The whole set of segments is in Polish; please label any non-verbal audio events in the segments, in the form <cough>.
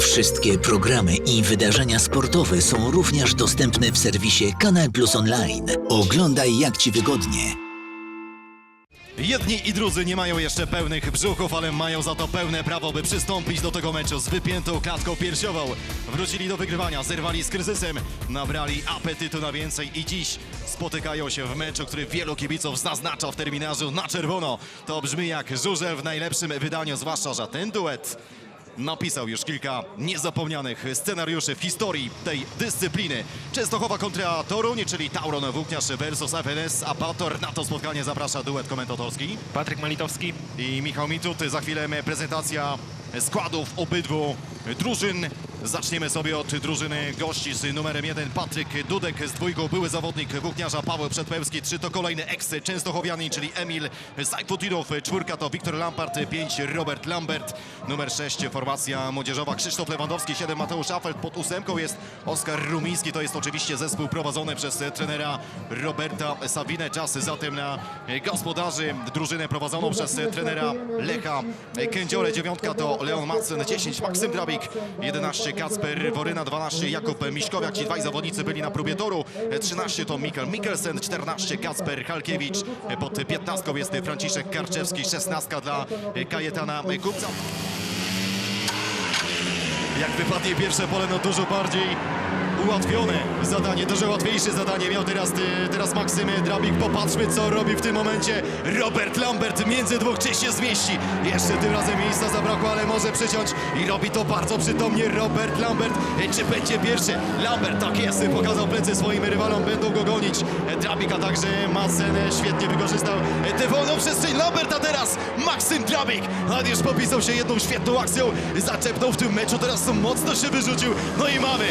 Wszystkie programy i wydarzenia sportowe są również dostępne w serwisie Kanal Plus Online. Oglądaj jak Ci wygodnie. Jedni i drudzy nie mają jeszcze pełnych brzuchów, ale mają za to pełne prawo, by przystąpić do tego meczu z wypiętą klatką piersiową. Wrócili do wygrywania, zerwali z kryzysem, nabrali apetytu na więcej i dziś spotykają się w meczu, który wielu kibiców zaznacza w terminarzu na czerwono. To brzmi jak żużel w najlepszym wydaniu, zwłaszcza, że ten duet napisał już kilka niezapomnianych scenariuszy w historii tej dyscypliny. Częstochowa kontra Toruń, czyli Tauron Włókniarz versus FNS Apator. Na to spotkanie zaprasza duet komentatorski. Patryk Malitowski. I Michał Mitut, za chwilę prezentacja składów obydwu drużyn. Zaczniemy sobie od drużyny gości z numerem 1 Patryk Dudek z dwójką, były zawodnik włókniarza Paweł Przedpełski, trzy to kolejny eks Częstochowianin, czyli Emil Sajfutinow, czwórka to Wiktor Lampart, pięć Robert Lambert, numer 6 formacja młodzieżowa Krzysztof Lewandowski, 7 Mateusz Affelt, pod ósemką jest Oskar Rumiński, to jest oczywiście zespół prowadzony przez trenera Roberta Sawinę, czas zatem na gospodarzy, drużynę prowadzoną przez trenera Lecha Kędziore, dziewiątka to Leon Madsen, 10 Maksym Drabik, 11 Kacper Woryna, 12 Jakub Miszkowiak, ci dwaj zawodnicy byli na próbie toru, 13 to Mikkel Mikkelsen, 14 Kacper Halkiewicz, pod 15 jest Franciszek Karczewski, 16 dla Kajetana Kupca. Jak wypadnie pierwsze pole, no dużo bardziej ułatwione zadanie, dużo łatwiejsze zadanie miał teraz, y, teraz Maksym Drabik. Popatrzmy, co robi w tym momencie Robert Lambert. Między dwóch czy się zmieści. Jeszcze tym razem miejsca zabrakło, ale może przyciąć i robi to bardzo przytomnie Robert Lambert. Y, Czy będzie pierwszy? Lambert, tak jest, pokazał plecy swoim rywalom, będą go gonić. Y, Drabik, a także Madsen świetnie wykorzystał y, tę wolną przestrzeń Lambert, a teraz Maksym Drabik. A już popisał się jedną świetną akcją, zaczepnął w tym meczu, teraz mocno się wyrzucił. No i mamy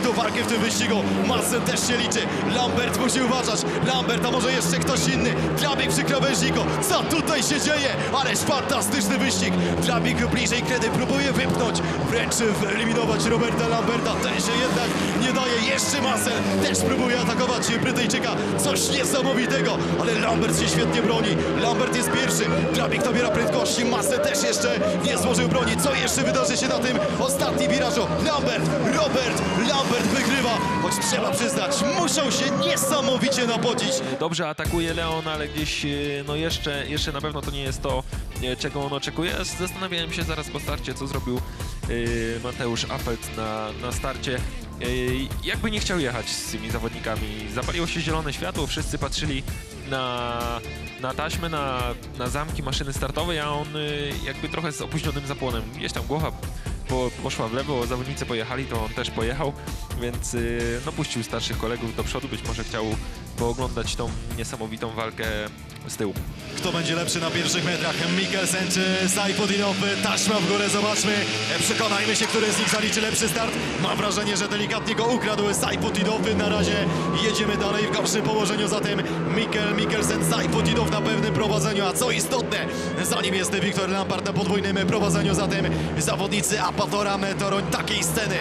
niesamowitą walkę w tym wyścigu. Madsen też się liczy. Lambert musi uważać. Lambert, a może jeszcze ktoś inny. Drabik przy krawężniku. Co tutaj się dzieje? Ależ fantastyczny wyścig. Drabik bliżej kredy próbuje wypchnąć. Wręcz wyeliminować Roberta Lamberta. Ten się jednak nie daje. Jeszcze Madsen też próbuje atakować Brytyjczyka. Coś niesamowitego. Ale Lambert się świetnie broni. Lambert jest pierwszy. Drabik nabiera prędkości. Madsen też jeszcze nie złożył broni. Co jeszcze wydarzy się na tym ostatnim wirażu? Lambert, Robert, Lambert wygrywa. Choć trzeba przyznać, muszą się niesamowicie napodzić. Dobrze atakuje Leon, ale gdzieś e, no jeszcze, jeszcze na pewno to nie jest to, e, czego on oczekuje. Zastanawiałem się zaraz po starcie, co zrobił e, Mateusz Affelt na, na starcie. Jakby nie chciał jechać z tymi zawodnikami. Zapaliło się zielone światło, wszyscy patrzyli na, na taśmę, na, na zamki maszyny startowej, a on jakby trochę z opóźnionym zapłonem. Gdzieś tam głowa po, poszła w lewo, zawodnicy pojechali, to on też pojechał, więc y, no, puścił starszych kolegów do przodu, być może chciał pooglądać tą niesamowitą walkę z tyłu. Kto będzie lepszy na pierwszych metrach? Mikkelsen czy Sajpudinow? Taśma w górę, zobaczmy. Przekonajmy się, który z nich zaliczy lepszy start. Mam wrażenie, że delikatnie go ukradł Sajpudinow. Na razie jedziemy dalej w gorszym położeniu, zatem Mikkel, Mikkelsen, Sajpudinow na pewnym prowadzeniu. A co istotne, za nim jest Wiktor Lampard na podwójnym prowadzeniu, zatem zawodnicy Apatora Toroń. Takiej sceny,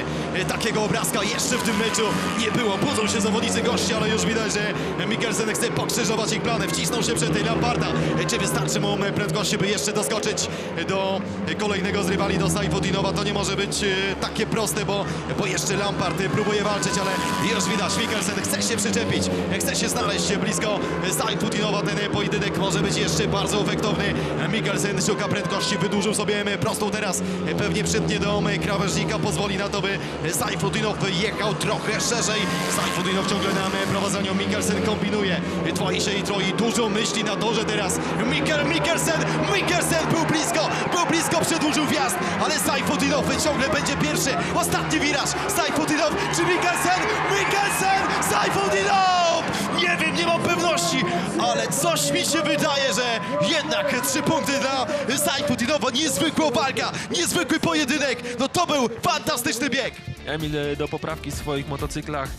takiego obrazka jeszcze w tym meczu nie było. Budzą się zawodnicy gości, ale już widać, że Mikkelsen chce pokrzyżować ich plany. Wcisnął się przed tej Lamparda. Czy wystarczy mu prędkości, by jeszcze doskoczyć do kolejnego z rywali, do Sajfudinowa? To nie może być e, takie proste, bo, bo jeszcze Lampard próbuje walczyć, ale już widać, Mikkelsen chce się przyczepić, chce się znaleźć blisko Sajfudinowa. Ten pojedynek może być jeszcze bardzo efektowny. Mikkelsen szuka prędkości, wydłużył sobie prostą teraz. Pewnie przytnie do krawężnika, pozwoli na to, by Sajfudinow jechał trochę szerzej. Sajfudinow ciągle na prowadzeniu, Mikkelsen kombinuje, twoi się i troi, dużo myśli na torze teraz. Mikkel, Mikkelsen, Mikkelsen był blisko, był blisko, przedłużył wjazd, ale Sajfudinow ciągle będzie pierwszy. Ostatni wiraż, Sajfudinow czy Mikkelsen? Mikkelsen, Sajfudinow! Nie wiem, nie mam pewności, ale coś mi się wydaje, że jednak trzy punkty dla Sajfudinowa. Niezwykła walka, niezwykły pojedynek. No to był fantastyczny bieg. Emil e, do poprawki w swoich motocyklach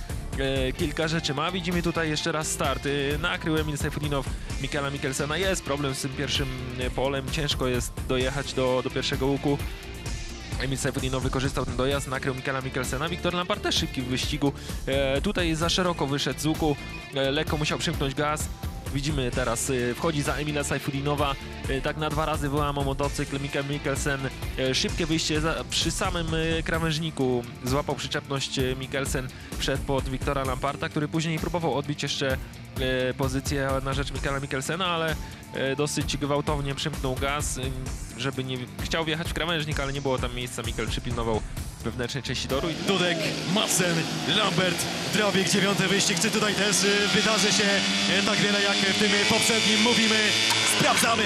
kilka rzeczy ma. Widzimy tutaj jeszcze raz start. E, Nakrył Emil Sefrinow Mikela Mikkelsena. Jest problem z tym pierwszym e, polem. Ciężko jest dojechać do, do pierwszego łuku. Emil Sefrinow wykorzystał ten dojazd, nakrył Mikela Mikkelsena. Wiktor Lampard też szybki w wyścigu. E, tutaj za szeroko wyszedł z łuku. E, lekko musiał przymknąć gaz. Widzimy teraz, y, wchodzi za Emila Sajfudinowa, y, tak na dwa razy wyłamał motocykl Mikael Mikkelsen. Y, Szybkie wyjście za, przy samym krawężniku, złapał przyczepność Mikkelsen, wszedł pod Wiktora Lamparta, który później próbował odbić jeszcze pozycję na rzecz Mikaela Mikkelsena, ale dosyć gwałtownie przymknął gaz, żeby nie... Chciał wjechać w krawężnik, ale nie było tam miejsca, Mikkel przypilnował wewnętrznej części toru i Dudek, Madsen, Lambert, Drabik, dziewiąty wyścig. Czy tutaj też y, wydarzy się y, tak wiele jak w tym poprzednim? Mówimy, sprawdzamy.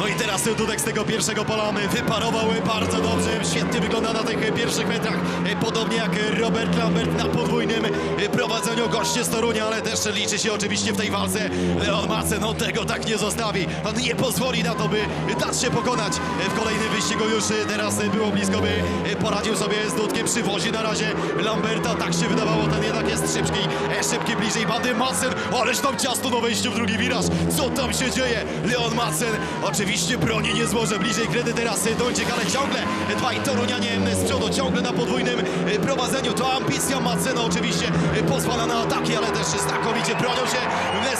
No i teraz Dudek z tego pierwszego pola wyparował bardzo dobrze. Świetnie wygląda na tych pierwszych metrach. Y, Podobnie jak Robert Lambert na podwójnym y, prowadzeniu goście z Torunia, ale też liczy się oczywiście w tej walce. Leon Madsen, on tego tak nie zostawi. On nie pozwoli na to, by dać się pokonać. W kolejnym wyścigu już teraz było blisko, by poradził sobie z Dudkiem. Przywozi na razie Lamberta, tak się wydawało, ten jednak jest szybki. E, Szybki bliżej bandy Madsen, ależ tam ciasto na wejściu w drugi wiraż. Co tam się dzieje? Leon Madsen oczywiście broni nie złoże. Bliżej kredy teraz Dącik, ale ciągle dwaj Torunianie z przodu, ciągle na podwójnym y, prowadzeniu. To ambicja Madsena oczywiście y, pozwala na ataki, ale też znakomicie bronią się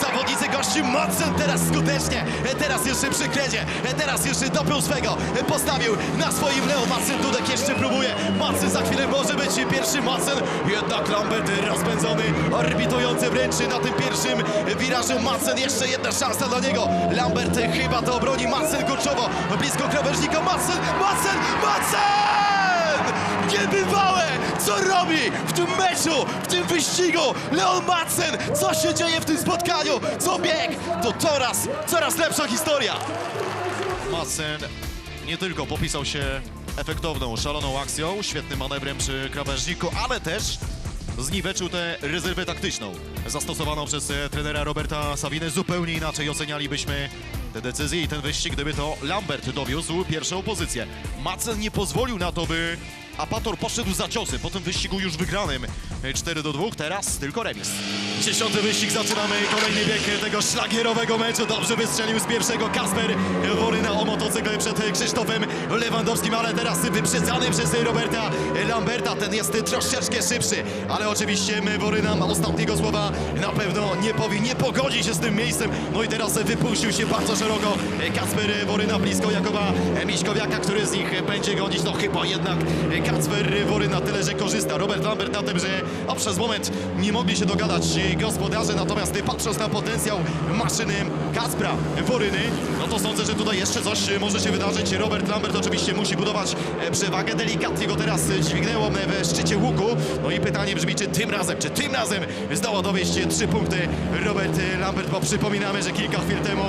zawodnicy gości. Madsen teraz skutecznie, e, teraz jeszcze przy kredzie, e, teraz jeszcze dopiął swego, e, postawił na swoim Leo Madsen. Dudek jeszcze próbuje. Pierwszy Madsen. Jednak Lambert rozpędzony, orbitujący wręcz na tym pierwszym wirażu. Madsen jeszcze jedna szansa dla niego. Lambert chyba to obroni. Madsen kurczowo, blisko krawężnika. Madsen, Madsen, Madsen! Niebywałe! Co robi w tym meczu, w tym wyścigu Leon Madsen? Co się dzieje w tym spotkaniu? Co bieg? To coraz, coraz lepsza historia. Madsen nie tylko popisał się efektowną, szaloną akcją, świetnym manewrem przy krawężniku, ale też zniweczył tę rezerwę taktyczną zastosowaną przez e, trenera Roberta Sabinę. Zupełnie inaczej ocenialibyśmy te decyzje i ten wyścig, gdyby to Lambert dowiózł pierwszą pozycję. Madsen nie pozwolił na to, by Apator poszedł za ciosy po tym wyścigu już wygranym. E, 4 do 2, teraz tylko remis. Dziesiąty wyścig, zaczynamy kolejny bieg tego szlagierowego meczu. Dobrze wystrzelił z pierwszego Kasper Woryna o motocykl przed Krzysztofem Lewandowskim, ale teraz wyprzedzany przez Roberta Lamberta. Ten jest troszeczkę szybszy, ale oczywiście Woryna ostatniego słowa na pewno nie powie, nie pogodzi się z tym miejscem. No i teraz wypuścił się bardzo szeroko Kasper Woryna blisko Jakoba Miśkowiaka, który z nich będzie gonić. No chyba jednak Kacper Woryna tyle, że korzysta. Robert Lambert na tym, że a przez moment nie mogli się dogadać gospodarze, natomiast patrząc na potencjał maszyny Kacpra Woryny, no to sądzę, że tutaj jeszcze coś może się wydarzyć. Robert Lambert oczywiście musi budować e, przewagę. Delikatnie go teraz dźwignęło w szczycie łuku. No i pytanie brzmi, czy tym razem, czy tym razem zdoła dowieść trzy punkty Robert Lambert, bo przypominamy, że kilka chwil temu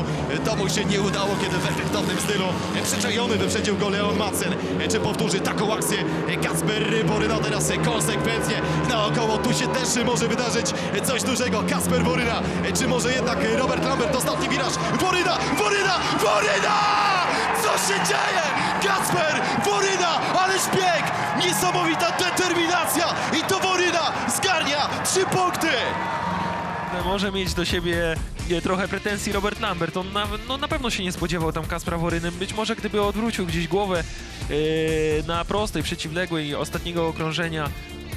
to mu się nie udało, kiedy w efektownym stylu przyczajony wyprzedził go Leon Madsen. Czy powtórzy taką akcję Kacper Woryna teraz konsekwencje naokoło. Tu się też może wydarzyć coś dużego. Kasper Woryna, czy może jednak Robert Lambert, ostatni wiraż. Woryna, Woryna, Woryna! Co się dzieje? Kasper Woryna, ależ bieg! Niesamowita determinacja i to Woryna zgarnia trzy punkty! może mieć do siebie trochę pretensji Robert Lambert. On na, no, na pewno się nie spodziewał tam Kaspra Woryny. Być może gdyby odwrócił gdzieś głowę e, na prostej, przeciwległej ostatniego okrążenia,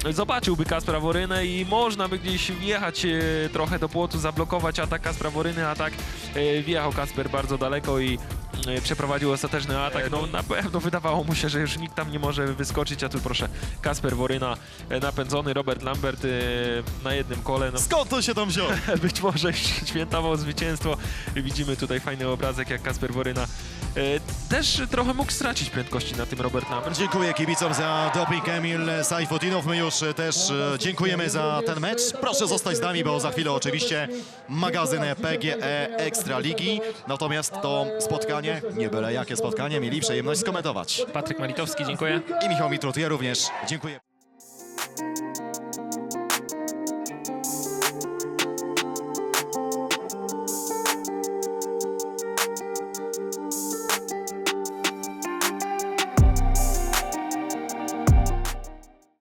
zobaczyłby Kaspra Worynę i można by gdzieś wjechać e, trochę do płotu, zablokować atak Kaspra Woryny, a tak e, wjechał Kasper bardzo daleko i e, przeprowadził ostateczny atak. No na pewno wydawało mu się, że już nikt tam nie może wyskoczyć, a tu proszę Kasper Woryna e, napędzony, Robert Lambert e, na jednym kole. No, Skąd to się tam wziął? <laughs> być może <laughs> świętował zwycięstwo. Widzimy tutaj fajny obrazek, jak Kasper Woryna e, też trochę mógł stracić prędkości na tym Robert Lambert. Dziękuję kibicom za doping Emil Sajfudinow. My już też e, dziękujemy za ten mecz. Proszę zostać z nami, bo za chwilę oczywiście magazyn PGE Ekstra Ligi. Natomiast to spotkanie, nie byle jakie spotkanie, mieli przyjemność skomentować. Patryk Malitowski, dziękuję. I Michał Mitrut, ja również dziękuję.